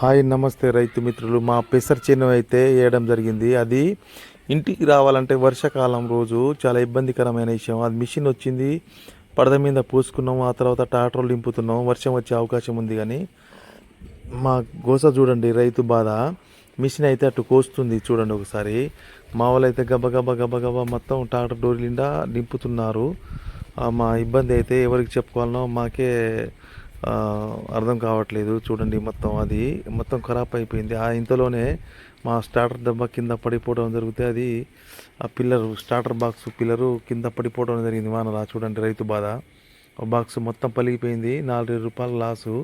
Hi నమస్తే రైతు మిత్రులు. మా పెసర్ చేను అయితే వేయడం జరిగింది. అది ఇంటికి రావాలంటే వర్షాకాలం రోజు చాలా ఇబ్బందికరమైన విషయం. అది మిషన్ వచ్చింది పడద మీద పూసుకున్నాం ఆ తర్వాత ట్రాక్టర్లు నింపుతున్నాం వర్షం వచ్చే అవకాశం ఉంది కానీ మా గోస చూడండి రైతు బాధ. మిషన్ అయితే అటు కోస్తుంది చూడండి ఒకసారి. మా వాళ్ళు అయితే గబ గబ గబ గబ మొత్తం ట్రాక్టర్ డోర్ నిండా నింపుతున్నారు. మా ఇబ్బంది అయితే ఎవరికి చెప్పుకోవాలనో మాకే అర్థం కావట్లేదు. చూడండి మొత్తం అది మొత్తం ఖరాబ్ అయిపోయింది. ఆ ఇంతలోనే మా స్టార్టర్ దెబ్బ కింద పడిపోవడం జరిగితే అది ఆ పిల్లరు స్టార్టర్ బాక్స్ పిల్లరు కింద పడిపోవడం జరిగింది వానలా. చూడండి రైతు బాధ. బాక్స్ మొత్తం పలిగిపోయింది. నాలుగు రూపాయల లాసు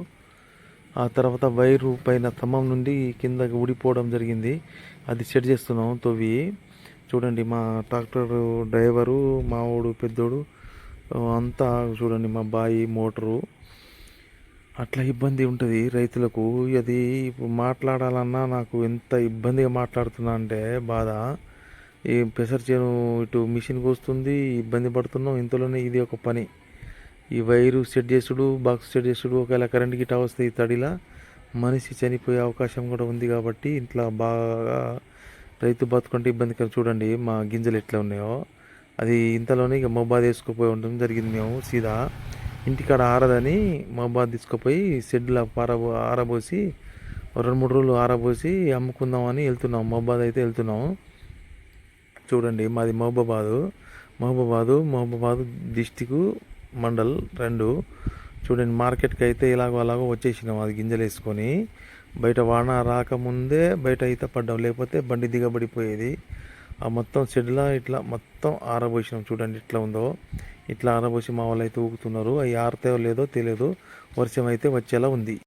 ఆ తర్వాత వైరు పైన స్తంభం నుండి కిందకి ఊడిపోవడం జరిగింది. అది సెట్ చేస్తున్నాం తవ్వి. చూడండి మా ట్రాక్టర్ డ్రైవరు మావాడు పెద్దోడు అంతా చూడండి మా బాయి మోటరు అట్లా ఇబ్బంది ఉంటుంది రైతులకు. అది ఇప్పుడు మాట్లాడాలన్నా నాకు ఎంత ఇబ్బందిగా మాట్లాడుతున్నా అంటే బాధ. ఈ పెసర్ చేను ఇటు మిషన్కి వస్తుంది ఇబ్బంది పడుతున్నాం. ఇంతలోనే ఇది ఒక పని. ఈ వైరు సెట్ చేసుడు బాక్స్ సెట్ చేసుడు ఒకవేళ కరెంట్ గిట్ట వస్తే ఈ తడిలా మనిషి చనిపోయే అవకాశం కూడా ఉంది కాబట్టి ఇంట్లో బాగా రైతు బతుకుంటే ఇబ్బందికరం. చూడండి మా గింజలు ఎట్లా ఉన్నాయో. అది ఇంతలోనే ఇక మొబాద్ వేసుకుపోయి ఉండడం జరిగింది మేము సీదా. ఇంటికాడ ఆరదని మొబాద్ తీసుకుపోయి షెడ్లో పారబో ఆరబోసి రెండు మూడు రోజులు ఆరబోసి అమ్ముకుందామని వెళ్తున్నాం. మహబాద్ అయితే వెళ్తున్నాం చూడండి మాది మహబాబాదు. మహబాబాదు మహబాబాదు డిస్టిక్ మండల్ రెండు. చూడండి మార్కెట్కి అయితే ఇలాగో అలాగో వచ్చేసినాం. అది గింజలు వేసుకొని బయట వాన రాకముందే బయట అయితే పడ్డాం. లేకపోతే బండి దిగబడిపోయేది. ఆ మొత్తం షెడ్లా ఇట్లా మొత్తం ఆరబోసినాం. చూడండి ఇట్లా ఉందో. ఇట్లా ఆరబోసి మా వాళ్ళు అయితే ఊగుతున్నారు. అవి ఆరుతాయో లేదో తెలియదు వర్షం అయితే వచ్చేలా ఉంది.